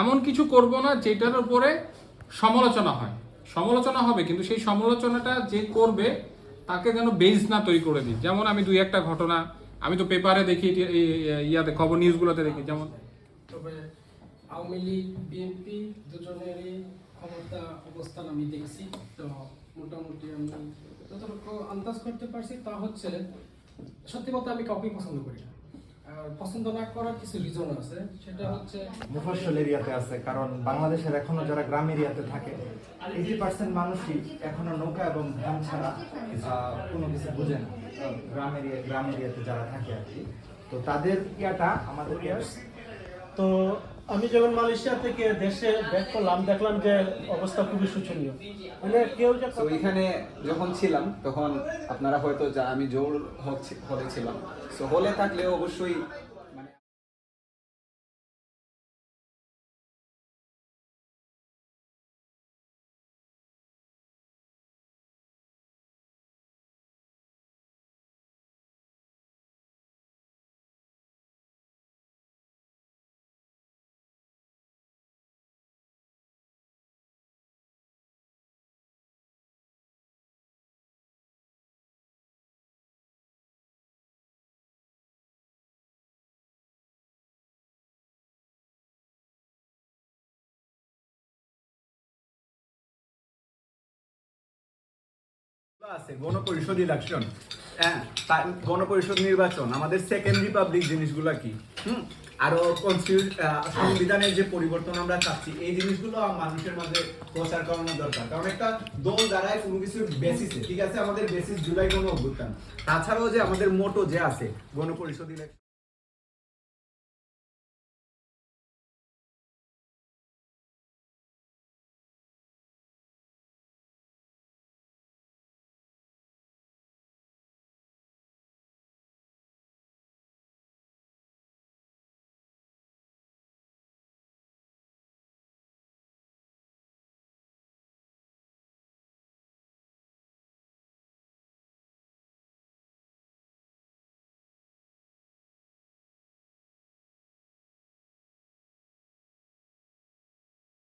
এমন কিছু করব না যেটার উপরে সমালোচনা হয়। সমালোচনা হবে, কিন্তু সেই সমালোচনাটা যে করবে, তাকে যেন বেস না তৈরি করে দিই। যেমন আমি দুই একটা ঘটনা, আমি তো পেপারে দেখি ইয়াতে, খবর নিউজগুলোতে দেখি, যেমন আওয়ামী লীগ, বিএনপি দুজনেরই ক্ষমতা অবস্থান আমি দেখছি। তো মোটামুটি আমি যতটুকু আন্দাজ করতে পারছি তা হচ্ছে, সত্যি বলতে আমি কাউকেই পছন্দ করি না। আর পছন্দ না করার কিছু রিজন আছে। সেটা হচ্ছে মুফাসল এরিয়াতে আছে কারণ বাংলাদেশের এখনও যারা গ্রাম এরিয়াতে থাকে এইটি পার্সেন্ট মানুষই এখনও নৌকা এবং ধান ছাড়া কোনো কিছু বোঝে না। গ্রাম এরিয়া গ্রাম এরিয়াতে যারা থাকে আর কি। তো তাদের ইয়াটা আমাদের ইয়ার্স তো আমি যখন মালয়েশিয়া থেকে দেশে ব্যাক করলাম, দেখলাম যে অবস্থা খুবই শোচনীয়। মানে কেউ যে ওইখানে যখন ছিলাম, তখন আপনারা হয়তো যা আমি জোর হলে ছিলাম। তো হলে থাকলে অবশ্যই গণপরিষদ ইলেকশন হ্যাঁ গণপরিষদ নির্বাচন, আমাদের সেকেন্ড রিপাবলিক জিনিসগুলো কি? হুম? আরও সংবিধানের যে পরিবর্তন আমরা চাচ্ছি, এই জিনিসগুলো মানুষের মধ্যে প্রচার করানো দরকার। কারণ একটা দল দ্বারাই কোনো কিছুর বেসিসে ঠিক আছে? আমাদের বেসিস জুলাই কোনো অভ্যুত্থান। তাছাড়াও যে আমাদের মোটো যে আছে, গণপরিষদ ইলেকশন